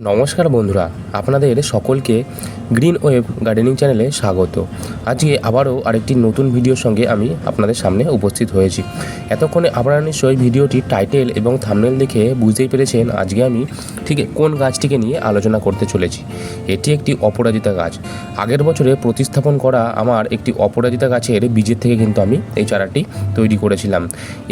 নমস্কার বন্ধুরা, আপনাদের সকলকে গ্রিন ওয়েভ গার্ডেনিং চ্যানেলে স্বাগত। আজকে আবারও আরেকটি নতুন ভিডিওর সঙ্গে আমি আপনাদের সামনে উপস্থিত হয়েছি। এতক্ষণে আপনারা নিশ্চয়ই ভিডিওটি টাইটেল এবং থামনেল দেখে বুঝতেই পেরেছেন আজকে আমি ঠিক কোন গাছটিকে নিয়ে আলোচনা করতে চলেছি। এটি একটি অপরাজিতা গাছ। আগের বছরে প্রতিস্থাপন করা আমার একটি অপরাজিতা গাছের বীজের থেকে কিন্তু আমি এই চারাটি তৈরি করেছিলাম।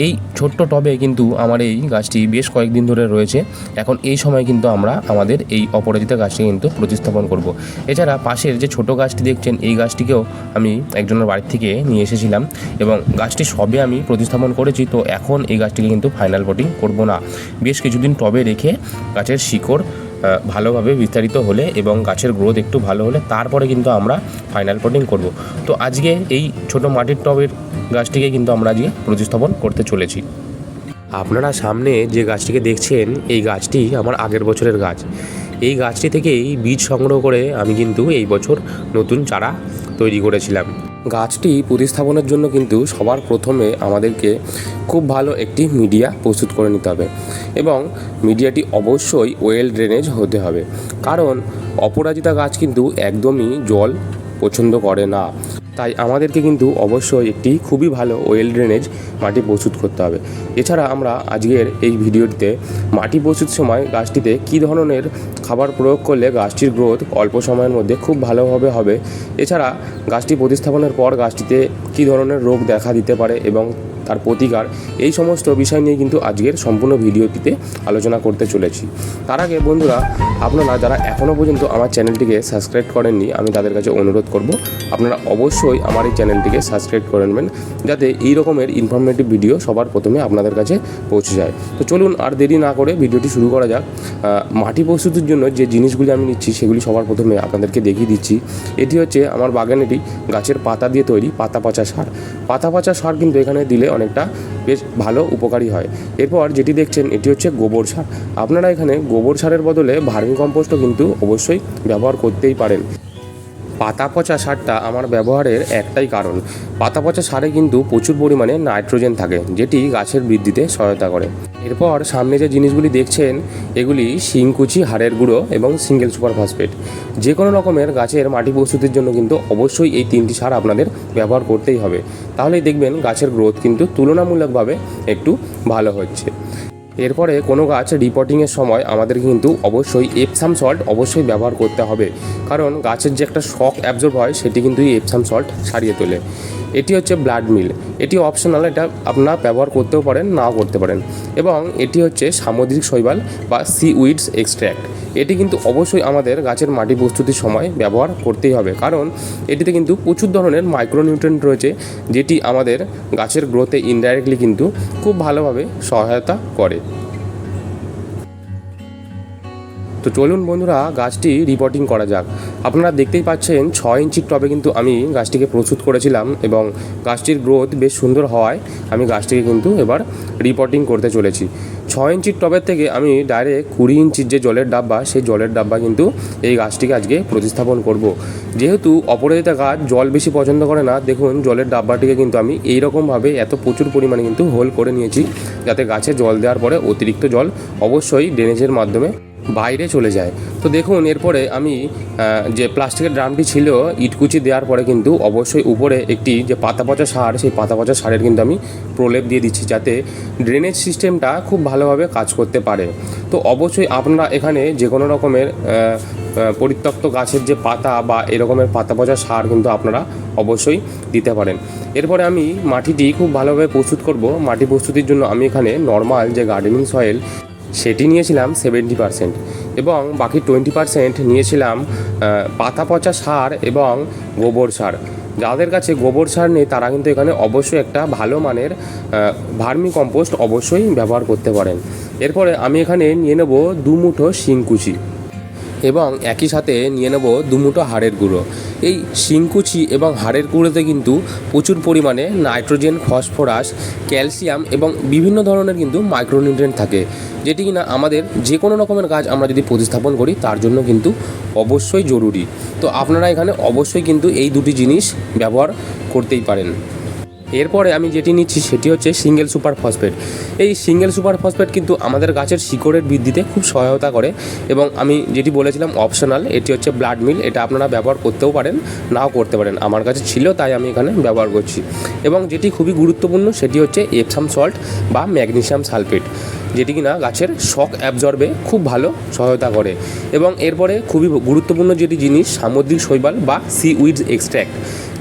এই ছোট্ট টবে কিন্তু আমার এই গাছটি বেশ কয়েকদিন ধরে রয়েছে। এখন এই সময় কিন্তু আমরা আমাদের এই অপরাজিতা গাছটি কিন্তু প্রতিস্থাপন করব। এছাড়া পাশের যে ছোট গাছটি দেখছেন, এই গাছটিকেও আমি একজনের বাড়ির থেকে নিয়ে এসেছিলাম এবং গাছটি সবে আমি প্রতিস্থাপন করেছি, তো এখন এই গাছটিকে কিন্তু ফাইনাল পটিং করব না। বেশ কিছুদিন টবে রেখে গাছের শিকড় ভালোভাবে বিস্তারিত হলে এবং গাছের গ্রোথ একটু ভালো হলে তারপরে কিন্তু আমরা ফাইনাল পটিং করব। তো আজকে এই ছোট মাটির টবের গাছটিকে কিন্তু আমরা আজকে প্রতিস্থাপন করতে চলেছি। আপনারা সামনে যে গাছটিকে দেখছেন, এই গাছটি আমার আগের বছরের গাছ। এই গাছটি থেকেই বীজ সংগ্রহ করে আমি কিন্তু এই বছর নতুন চারা তৈরি করেছিলাম। গাছটি প্রতিস্থাপনের জন্য কিন্তু সবার প্রথমে আমাদেরকে খুব ভালো একটি মিডিয়া প্রস্তুত করে নিতে হবে এবং মিডিয়াটি অবশ্যই ওয়েল ড্রেনেজ হতে হবে। কারণ অপরাজিতা গাছ কিন্তু একদমই জল পছন্দ করে না। তাই আমাদেরকে কিন্তু অবশ্যই একটি খুবই ভালো ওয়েল ড্রেনেজ মাটি প্রস্তুত করতে হবে। এছাড়া আমরা আজকের এই ভিডিওটিতে মাটি প্রস্তুত সময় গাছটিতে কী ধরনের খাবার প্রয়োগ করলে গাছটির গ্রোথ অল্প সময়ের মধ্যে খুব ভালোভাবে হবে, এছাড়া গাছটি প্রতিস্থাপনের পর গাছটিতে কী ধরনের রোগ দেখা দিতে পারে এবং তার প্রতিকার। এই সমস্ত বিষয় নিয়ে কিন্তু আজকের সম্পূর্ণ ভিডিওটিতে আলোচনা করতে চলেছি। তার আগে বন্ধুরা, আপনারা যারা এখনও পর্যন্ত আমার চ্যানেলটিকে সাবস্ক্রাইব করেননি, আমি তাদের কাছে অনুরোধ করব, আপনারা অবশ্যই আমার এই চ্যানেলটিকে সাবস্ক্রাইব করে নেবেন, যাতে এই রকমের ইনফরমেটিভ ভিডিও সবার প্রথমে আপনাদের কাছে পৌঁছে যায়। তো চলুন আর দেরি না করে ভিডিওটি শুরু করা যাক। মাটি প্রস্তুতির জন্য যে জিনিসগুলি আমি নিচ্ছি, সেগুলি সবার প্রথমে আপনাদেরকে দেখিয়ে দিচ্ছি। এটি হচ্ছে আমার বাগানেটি গাছের পাতা দিয়ে তৈরি পাতা পচা সার। পাতা পচা সার কিন্তু এখানে দিলে অনেকটা বেশ ভালো উপকারী হয়। এরপর যেটি দেখছেন, এটি হচ্ছে গোবর সার। আপনারা এখানে গোবর সারের বদলে ভার্মি কম্পোস্টও কিন্তু অবশ্যই ব্যবহার করতেই পারেন। পাতা পচা সারটা আমার ব্যবহারের একটাই কারণ। পাতা পচা সারে কিন্তু প্রচুর পরিমাণে নাইট্রোজেন থাকে, যেটি গাছের বৃদ্ধিতে সহায়তা করে। এরপর সামনে যে জিনিসগুলি দেখছেন, এগুলি শিংকুচি হাড়ের গুঁড়ো এবং সিঙ্গেল সুপার ফসফেট যে কোনো রকমের গাছের মাটি প্রস্তুতির জন্য কিন্তু অবশ্যই এই তিনটি সার আপনাদের ব্যবহার করতেই হবে। তাহলেই দেখবেন গাছের গ্রোথ কিন্তু তুলনামূলকভাবে একটু ভালো হচ্ছে। এরপরে কোনো গাছ রিপোর্টিংয়ের সময় আমাদের কিন্তু অবশ্যই এপসাম সল্ট অবশ্যই ব্যবহার করতে হবে। কারণ গাছের যে একটা শক অ্যাবজর্ব হয়, সেটি কিন্তু এই এপসাম সল্ট সারিয়ে তোলে। এটি হচ্ছে ব্লাড মিল এটি অপশনাল এটা আপনারা ব্যবহার করতেও পারেন, নাও করতে পারেন। এবং এটি হচ্ছে সামুদ্রিক শৈবাল বা সি উইডস এক্সট্র্যাক্ট এটি কিন্তু অবশ্যই আমাদের গাছের মাটি প্রস্তুতির সময় ব্যবহার করতেই হবে। কারণ এটিতে কিন্তু প্রচুর ধরনের মাইক্রোনিউট্রেন্ট রয়েছে, যেটি আমাদের গাছের গ্রোথে ইনডাইরেক্টলি কিন্তু খুব ভালোভাবে সহায়তা করে। তো চলুন বন্ধুরা, গাছটি রিপোর্টিং করা যাক আপনারা দেখতেই পাচ্ছেন, ছয় ইঞ্চির টবে কিন্তু আমি গাছটিকে প্রস্তুত করেছিলাম এবং গাছটির গ্রোথ বেশ সুন্দর হওয়ায় আমি গাছটিকে কিন্তু এবার রিপোর্টিং করতে চলেছি ছয় ইঞ্চির টবের থেকে আমি ডাইরেক্ট কুড়ি ইঞ্চির যে জলের ডাব্বা, সেই জলের ডাব্বা কিন্তু এই গাছটিকে আজকে প্রতিস্থাপন করব। যেহেতু অপরাজিতা গাছ জল বেশি পছন্দ করে না, দেখুন জলের ডাব্বাটিকে কিন্তু আমি এই রকমভাবে এত প্রচুর পরিমাণে কিন্তু হোল করে নিয়েছি, যাতে গাছে জল দেওয়ার পরে অতিরিক্ত জল অবশ্যই ড্রেনেজের মাধ্যমে বাইরে চলে যায়। তো দেখুন, এরপরে আমি যে প্লাস্টিকের ড্রামটি ছিল, ইটকুচি দেওয়ার পরে কিন্তু অবশ্যই উপরে একটি যে পাতা পচা সার, সেই পাতা পচা সারের কিন্তু আমি প্রলেপ দিয়ে দিচ্ছি যাতে ড্রেনেজ সিস্টেমটা খুব ভালোভাবে কাজ করতে পারে। তো অবশ্যই আপনারা এখানে যে কোনো রকমের পরিত্যক্ত গাছের যে পাতা বা এরকমের পাতা পচা সার কিন্তু আপনারা অবশ্যই দিতে পারেন। এরপরে আমি মাটিটি খুব ভালোভাবে প্রস্তুত করব। মাটি প্রস্তুতির জন্য আমি এখানে নর্মাল যে গার্ডেনিং সয়েল সেটি নিয়েছিলাম সেভেন্টি পারসেন্ট এবং বাকি টোয়েন্টি পারসেন্ট নিয়েছিলাম পাতা পচা সার এবং গোবর সার। যাদের কাছে গোবর সার নেই, তারা কিন্তু এখানে অবশ্যই একটা ভালো মানের ভার্মি কম্পোস্ট অবশ্যই ব্যবহার করতে পারেন। এরপরে আমি এখানে নিয়ে নেব দু মুঠো শিংকুচি। এবং একই সাথে নিয়ে নেব দুমুটো হাড়ের গুঁড়ো। এই শিংকুচি এবং হাড়ের গুঁড়োতে কিন্তু প্রচুর পরিমাণে নাইট্রোজেন, ফসফরাস, ক্যালসিয়াম এবং বিভিন্ন ধরনের কিন্তু মাইক্রোনিউট্রিয়েন্ট থাকে, যেটি কিনা আমাদের যে কোনো রকমের গাছ আমরা যদি প্রতিস্থাপন করি, তার জন্য কিন্তু অবশ্যই জরুরি। তো আপনারা এখানে অবশ্যই কিন্তু এই দুটি জিনিস ব্যবহার করতেই পারেন। এরপরে আমি যেটি নিচ্ছি সেটি হচ্ছে সিঙ্গেল সুপার ফসফেট। এই সিঙ্গেল সুপার ফসফেট কিন্তু আমাদের গাছের শিকড়ের বৃদ্ধিতে খুব সহায়তা করে এবং আমি যেটি বলেছিলাম অপশনাল এটি হচ্ছে ব্লাড মিল এটা আপনারা ব্যবহার করতেও পারেন, নাও করতে পারেন। আমার কাছে ছিল, তাই আমি এখানে ব্যবহার করছি। এবং যেটি খুবই গুরুত্বপূর্ণ, সেটি হচ্ছে এপসাম সল্ট বা ম্যাগনেসিয়াম সালফেট যেটি কিনা গাছের শক অ্যাবজর্বে খুব ভালো সহায়তা করে। এবং এরপরে খুবই গুরুত্বপূর্ণ যেটি জিনিস, সামুদ্রিক শৈবাল বা সি উইডস এক্সট্র্যাক্ট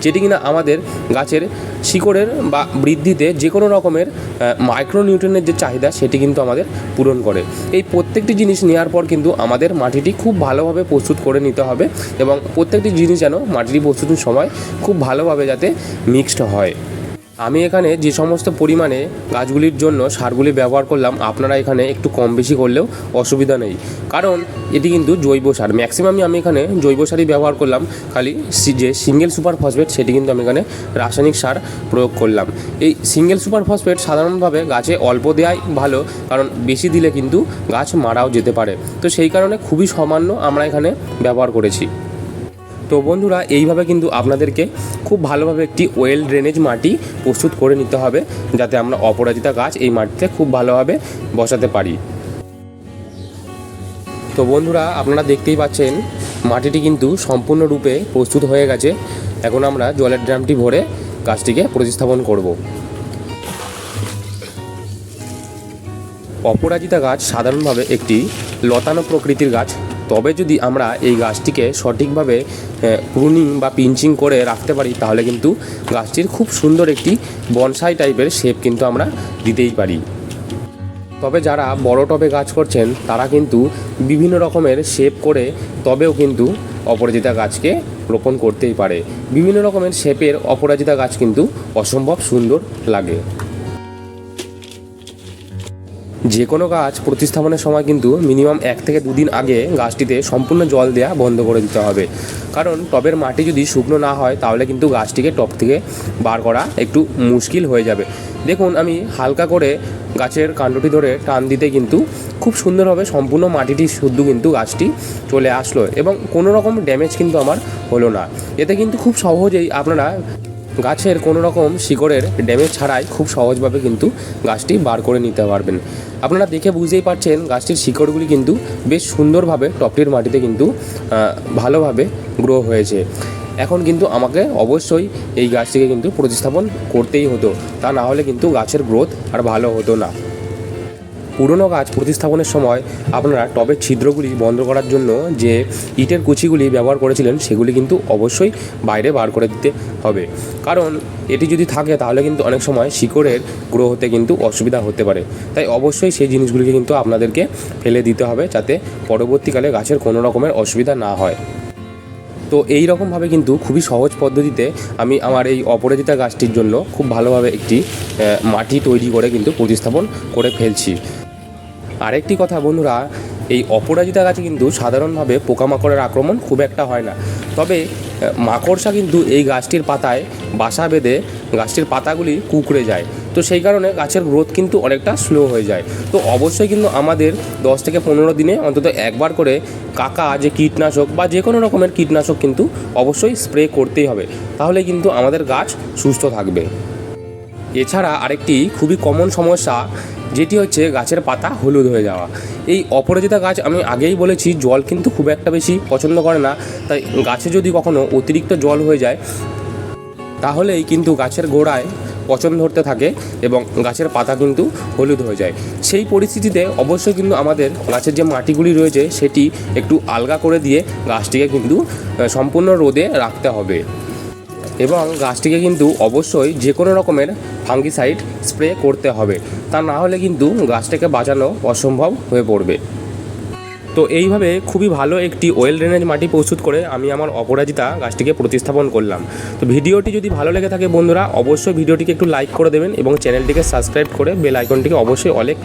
যেটি কিনা আমাদের গাছের শিকড়ের বা বৃদ্ধিতে যে কোনো রকমের মাইক্রোনিউট্রেনের যে চাহিদা সেটি কিন্তু আমাদের পূরণ করে। এই প্রত্যেকটি জিনিস নেওয়ার পর কিন্তু আমাদের মাটিটি খুব ভালোভাবে প্রস্তুত করে নিতে হবে এবং প্রত্যেকটি জিনিস যেন মাটিটি প্রস্তুতির সময় খুব ভালোভাবে যাতে মিক্সড হয়। আমি এখানে যে সমস্ত পরিমাণে গাছগুলির জন্য সারগুলি ব্যবহার করলাম, আপনারা এখানে একটু কম বেশি করলেও অসুবিধা নেই। কারণ এটি কিন্তু জৈব সার। ম্যাক্সিমামই আমি এখানে জৈব সারই ব্যবহার করলাম। খালি যে সিঙ্গেল সুপার ফসফেট সেটি কিন্তু আমি এখানে রাসায়নিক সার প্রয়োগ করলাম। এই সিঙ্গেল সুপার ফসফেট সাধারণভাবে গাছে অল্প দেওয়াই ভালো, কারণ বেশি দিলে কিন্তু গাছ মারাও যেতে পারে। তো সেই কারণে খুবই সামান্য আমরা এখানে ব্যবহার করেছি। তো বন্ধুরা, এইভাবে কিন্তু আপনাদেরকে খুব ভালোভাবে একটি ওয়েল ড্রেনেজ মাটি প্রস্তুত করে নিতে হবে, যাতে আমরা অপরাজিতা গাছ এই মাটিতে খুব ভালোভাবে বসাতে পারি। তো বন্ধুরা, আপনারা দেখতেই পাচ্ছেন, মাটিটি কিন্তু সম্পূর্ণরূপে প্রস্তুত হয়ে গেছে। এখন আমরা জলের ড্রামটি ভরে গাছটিকে প্রতিস্থাপন করব। অপরাজিতা গাছ সাধারণভাবে একটি লতানো প্রকৃতির গাছ তবে যদি আমরা এই গাছটিকে সঠিকভাবে প্রুনিং বা পিঞ্চিং করে রাখতে পারি, তাহলে কিন্তু গাছটির খুব সুন্দর একটি বনসাই টাইপের শেপ কিন্তু আমরা দিতেই পারি। তবে যারা বড় টবে গাছ করছেন, তারা কিন্তু বিভিন্ন রকমের শেপ করে তবেও কিন্তু অপরাজিতা গাছকে রোপণ করতেই পারে। বিভিন্ন রকমের শেপের অপরাজিতা গাছ কিন্তু অসম্ভব সুন্দর লাগে। যে কোনো গাছ প্রতিস্থাপনের সময় কিন্তু মিনিমাম এক থেকে দুদিন আগে গাছটিতে সম্পূর্ণ জল দেওয়া বন্ধ করে দিতে হবে। কারণ টবের মাটি যদি শুকনো না হয়, তাহলে কিন্তু গাছটিকে টব থেকে বার করা একটু মুশকিল হয়ে যাবে। দেখুন, আমি হালকা করে গাছের কাণ্ডটি ধরে টান দিতে কিন্তু খুব সুন্দরভাবে সম্পূর্ণ মাটিটি শুদ্ধ কিন্তু গাছটি চলে আসলো এবং কোনো রকম ড্যামেজ কিন্তু আমার হলো না। এতে কিন্তু খুব সহজেই আপনারা গাছের কোনো রকম শিকড়ের ড্যামেজ ছাড়াই খুব সহজভাবে কিন্তু গাছটি বার করে নিতে পারবেন। আপনারা দেখে বুঝতেই পারছেন গাছটির শিকড়গুলি কিন্তু বেশ সুন্দরভাবে টপটির মাটিতে কিন্তু ভালোভাবে গ্রো হয়েছে। এখন কিন্তু আমাকে অবশ্যই এই গাছটিকে কিন্তু প্রতিস্থাপন করতেই হতো। তা না হলে কিন্তু গাছের গ্রোথ আর ভালো হতো না। পুরনো গাছ প্রতিস্থাপনের সময় আপনারা টবের ছিদ্রগুলি বন্ধ করার জন্য যে ইটের কুচিগুলি ব্যবহার করেছিলেন, সেগুলি কিন্তু অবশ্যই বাইরে বার করে দিতে হবে। কারণ এটি যদি থাকে, তাহলে কিন্তু অনেক সময় শিকড়ের গ্রো হতে কিন্তু অসুবিধা হতে পারে। তাই অবশ্যই সেই জিনিসগুলিকে কিন্তু আপনাদেরকে ফেলে দিতে হবে যাতে পরবর্তীকালে গাছের কোনো রকমের অসুবিধা না হয়। তো এই রকমভাবে কিন্তু খুবই সহজ পদ্ধতিতে আমি আমার এই অপরাজিতা গাছটির জন্য খুব ভালোভাবে একটি মাটি তৈরি করে কিন্তু প্রতিস্থাপন করে ফেলছি। আরেকটি কথা বন্ধুরা, এই অপরাজিতা গাছে কিন্তু সাধারণভাবে পোকামাকড়ের আক্রমণ খুব একটা হয় না। তবে মাকড়সা কিন্তু এই গাছটির পাতায় বাসা বেঁধে গাছটির পাতাগুলি কুকড়ে যায়। তো সেই কারণে গাছের গ্রোথ কিন্তু অনেকটা স্লো হয়ে যায়। তো অবশ্যই কিন্তু আমাদের দশ থেকে পনেরো দিনে অন্তত একবার করে কাকা যে কীটনাশক বা যে কোনো রকমের কীটনাশক কিন্তু অবশ্যই স্প্রে করতেই হবে। তাহলে কিন্তু আমাদের গাছ সুস্থ থাকবে। এছাড়া আরেকটি খুবই কমন সমস্যা, যেটি হচ্ছে গাছের পাতা হলুদ হয়ে যাওয়া। এই অপরাজিতা গাছ আমি আগেই বলেছি, জল কিন্তু খুব একটা বেশি পছন্দ করে না। তাই গাছে যদি কখনো অতিরিক্ত জল হয়ে যায়, তাহলেই কিন্তু গাছের গোড়ায় পচন ধরতে থাকে এবং গাছের পাতা কিন্তু হলুদ হয়ে যায়। সেই পরিস্থিতিতে অবশ্যই কিন্তু আমাদের গাছের যে মাটিগুলি রয়েছে, সেটি একটু আলগা করে দিয়ে গাছটিকে কিন্তু সম্পূর্ণ রোদে রাখতে হবে। এবং গাছটিকে কিন্তু অবশ্যই যে কোনো রকমের ফাঙ্গিসাইড স্প্রে করতে হবে। তা না হলে কিন্তু গাছটাকে বাঁচানো অসম্ভব হয়ে পড়বে। তো এইভাবে খুবই ভালো একটি ওয়েল ড্রেনেজ মাটি প্রস্তুত করে আমি আমার অপরাজিতা গাছটিকে প্রতিস্থাপন করলাম। তো ভিডিওটি যদি ভালো লেগে থাকে বন্ধুরা, অবশ্যই ভিডিওটিকে একটু লাইক করে দেবেন এবং চ্যানেলটিকে সাবস্ক্রাইব করে বেল আইকনটিকে অবশ্যই অলে ক্লিক